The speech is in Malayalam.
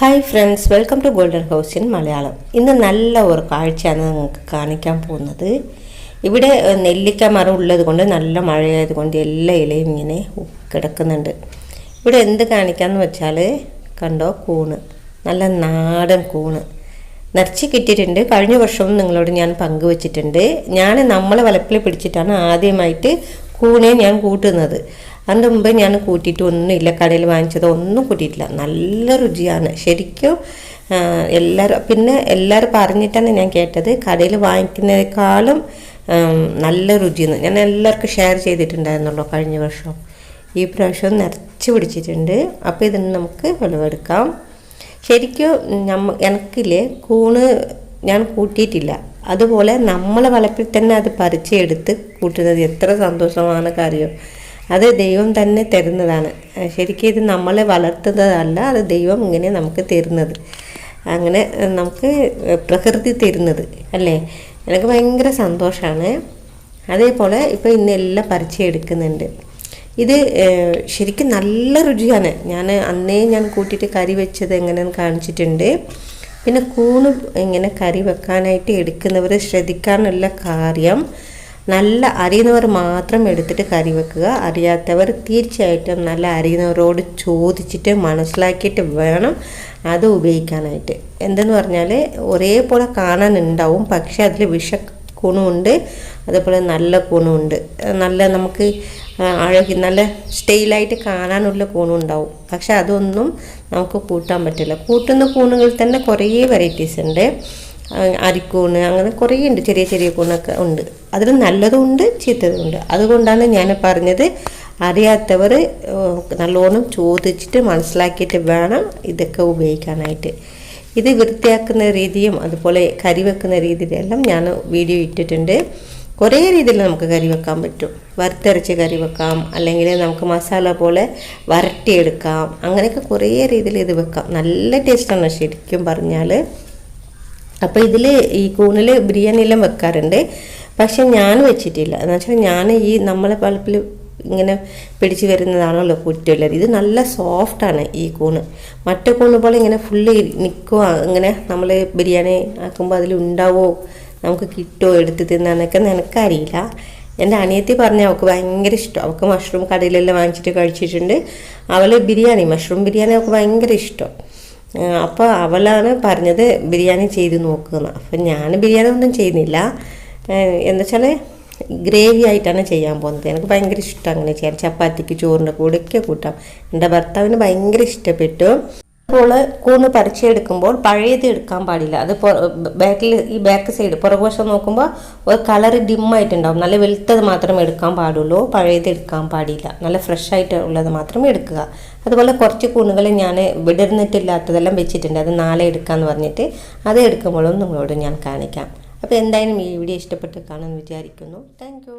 Hi friends welcome to golden house in Malayalam ഇന്ന് നല്ല ഒരു കാഴ്ചയാണ് നിങ്ങൾക്ക് കാണിക്കാൻ പോകുന്നത്. ഇവിടെ നെല്ലിക്ക മരം ഉള്ളത് കൊണ്ട് നല്ല മഴയായത് കൊണ്ട് എല്ലാ ഇലയും ഇങ്ങനെ കിടക്കുന്നുണ്ട്. ഇവിടെ എന്ത് കാണിക്കാമെന്ന് വെച്ചാൽ കണ്ടോ കൂണ്. നല്ല നാടൻ കൂണ്. നിറച്ച് കിട്ടിയിട്ടുണ്ട്. കഴിഞ്ഞ വർഷവും നിങ്ങളോട് ഞാൻ പങ്കുവച്ചിട്ടുണ്ട്. ഞാൻ നമ്മളെ വലപ്പിൽ പിടിച്ചിട്ടാണ് ആദ്യമായിട്ട് കൂണെ ഞാൻ കൂട്ടുന്നത്. അതിന്റെ മുമ്പ് ഞാൻ കൂട്ടിയിട്ട് ഒന്നുമില്ല കടയിൽ വാങ്ങിച്ചത് ഒന്നും കൂട്ടിയിട്ടില്ല. നല്ല രുചിയാണ്. ശരിക്കും എല്ലാവരും പിന്നെ എല്ലാവരും പറഞ്ഞിട്ടാണ് ഞാൻ കേട്ടത്. കടയിൽ വാങ്ങിക്കുന്നതിനേക്കാളും നല്ല രുചിയെന്ന് ഞാൻ എല്ലാവർക്കും ഷെയർ ചെയ്തിട്ടുണ്ടായിരുന്നല്ലോ കഴിഞ്ഞ വർഷം. ഈ പ്രാവശ്യം നിറച്ച് പിടിച്ചിട്ടുണ്ട്. അപ്പോൾ ഇതിന് നമുക്ക് വിളവെടുക്കാം. ശരിക്കും നമ്മ എനിക്കില്ലേ കൂണ് ഞാൻ കൂട്ടിയിട്ടില്ല. അതുപോലെ നമ്മളെ വളപ്പിൽ തന്നെ അത് പറിച്ചെടുത്ത് കൂട്ടുന്നത് എത്ര സന്തോഷമാണ് കാര്യം. അത് ദൈവം തന്നെ തരുന്നതാണ്. ശരിക്കും ഇത് നമ്മളെ വളർത്തുന്നതല്ല അത് ദൈവം ഇങ്ങനെ നമുക്ക് തരുന്നത്. അങ്ങനെ നമുക്ക് പ്രകൃതി തരുന്നത് അല്ലേ? എനിക്ക് ഭയങ്കര സന്തോഷമാണ്. അതേപോലെ ഇപ്പോൾ ഇന്നെല്ലാം പറിച്ചെടുക്കുന്നുണ്ട് ഇത് ശരിക്കും നല്ല രുചിയാണ്. ഞാൻ അന്നേ ഞാൻ കൂട്ടിയിട്ട് കറി വെച്ചത് എങ്ങനെയെന്ന് കാണിച്ചിട്ടുണ്ട്. പിന്നെ കൂണ് ഇങ്ങനെ കറി വെക്കാനായിട്ട് എടുക്കുന്നവർ ശ്രദ്ധിക്കാനുള്ള കാര്യം നല്ല അറിയുന്നവർ മാത്രം എടുത്തിട്ട് കറി വെക്കുക. അറിയാത്തവർ തീർച്ചയായിട്ടും നല്ല അറിയുന്നവരോട് ചോദിച്ചിട്ട് മനസ്സിലാക്കിയിട്ട് വേണം അത് ഉപയോഗിക്കാനായിട്ട്. എന്തെന്ന് പറഞ്ഞാൽ ഒരേപോലെ കാണാനുണ്ടാവും. പക്ഷേ അതിൽ വിഷ ഗുണമുണ്ട് അതേപോലെ നല്ല ഗുണമുണ്ട് നല്ല നമുക്ക് അഴകി നല്ല സ്റ്റൈലായിട്ട് കാണാനുള്ള കൂണും ഉണ്ടാവും പക്ഷെ അതൊന്നും നമുക്ക് കൂട്ടാൻ പറ്റില്ല. കൂട്ടുന്ന കൂണുകളിൽ തന്നെ കുറേ വെറൈറ്റീസ് ഉണ്ട്. അരിക്കൂണ് അങ്ങനെ കുറേ ഉണ്ട് ചെറിയ ചെറിയ കൂണൊക്കെ ഉണ്ട്. അതിൽ നല്ലതുണ്ട് ചീത്തതുണ്ട്. അതുകൊണ്ടാണ് ഞാൻ പറഞ്ഞത് അറിയാത്തവർ നല്ലോണം ചോദിച്ചിട്ട് മനസ്സിലാക്കിയിട്ട് വേണം ഇതൊക്കെ ഉപയോഗിക്കാനായിട്ട്. ഇത് വൃത്തിയാക്കുന്ന രീതിയും അതുപോലെ കറി വെക്കുന്ന രീതിയിലെല്ലാം ഞാൻ വീഡിയോ ഇട്ടിട്ടുണ്ട്. കുറേ രീതിയിൽ നമുക്ക് കറി വെക്കാൻ പറ്റും. വറുത്തരച്ച് കറി വെക്കാം അല്ലെങ്കിൽ നമുക്ക് മസാല പോലെ വരട്ടിയെടുക്കാം അങ്ങനെയൊക്കെ കുറേ രീതിയിൽ ഇത് വെക്കാം. നല്ല ടേസ്റ്റാണ് ശരിക്കും പറഞ്ഞാൽ അപ്പോൾ ഇതിൽ ഈ കൂണിൽ ബിരിയാണി എല്ലാം വെക്കാറുണ്ട്. പക്ഷെ ഞാൻ വെച്ചിട്ടില്ല. എന്ന് വെച്ചാൽ ഞാൻ ഈ നമ്മളെ പളപ്പിൽ ഇങ്ങനെ പിടിച്ച് വരുന്നതാണല്ലോ കുറ്റുള്ളത് ഇത് നല്ല സോഫ്റ്റാണ് ഈ കൂണ്. മറ്റേ കൂണ് പോലെ ഇങ്ങനെ ഫുള്ള് നിൽക്കുക ഇങ്ങനെ നമ്മൾ ബിരിയാണി ആക്കുമ്പോൾ അതിലുണ്ടാവോ നമുക്ക് കിട്ടുമോ എടുത്ത് തിന്നാന്നൊക്കെ നിനക്കറിയില്ല. എന്റെ അനിയത്തി പറഞ്ഞ അവൾക്ക് ഭയങ്കര ഇഷ്ടം. അവൾക്ക് മഷ്റൂം കടയിലെല്ലാം വാങ്ങിച്ചിട്ട് കഴിച്ചിട്ടുണ്ട്. അവൾ ബിരിയാണി മഷ്റൂം ബിരിയാണി അവൾക്ക് ഭയങ്കര ഇഷ്ടം. അപ്പോൾ അവളാണ് പറഞ്ഞത് ബിരിയാണി ചെയ്ത് നോക്കുന്നത് അപ്പം ഞാൻ ബിരിയാണി ഒന്നും ചെയ്യുന്നില്ല. എന്താ വെച്ചാൽ ഗ്രേവി ആയിട്ടാണ് ചെയ്യാൻ പോകുന്നത്. എനിക്ക് ഭയങ്കര ഇഷ്ടം അങ്ങനെ ചെയ്യാൻ. ചപ്പാത്തിക്ക് ചോറിന്റെ കൂടെയൊക്കെ കൂട്ടാം. എന്റെ ഭർത്താവിന് ഭയങ്കര ഇഷ്ടപ്പെട്ടു. അപ്പോൾ കൂണ് പറിച്ചെടുക്കുമ്പോൾ പഴയത് എടുക്കാൻ പാടില്ല. അത് ബാക്കിൽ ഈ ബാക്ക് സൈഡ് പുറകുവശം നോക്കുമ്പോൾ ഒരു കളർ ഡിമ്മായിട്ടുണ്ടാവും. നല്ല വെളുത്തത് മാത്രം എടുക്കാൻ പാടുള്ളൂ. പഴയത് എടുക്കാൻ പാടില്ല. നല്ല ഫ്രഷ് ആയിട്ട് ഉള്ളത് മാത്രം എടുക്കുക. അതുപോലെ കുറച്ച് കൂണുകൾ ഞാൻ വിടർന്നിട്ടില്ലാത്തതെല്ലാം വെച്ചിട്ടുണ്ട്. അത് നാളെ എടുക്കാമെന്ന് പറഞ്ഞിട്ട് അത് എടുക്കുമ്പോഴും നിങ്ങളോട് ഞാൻ കാണിക്കാം. അപ്പോൾ എന്തായാലും ഈ വീഡിയോ ഇഷ്ടപ്പെട്ട് കാണുമെന്ന് വിചാരിക്കുന്നു. താങ്ക്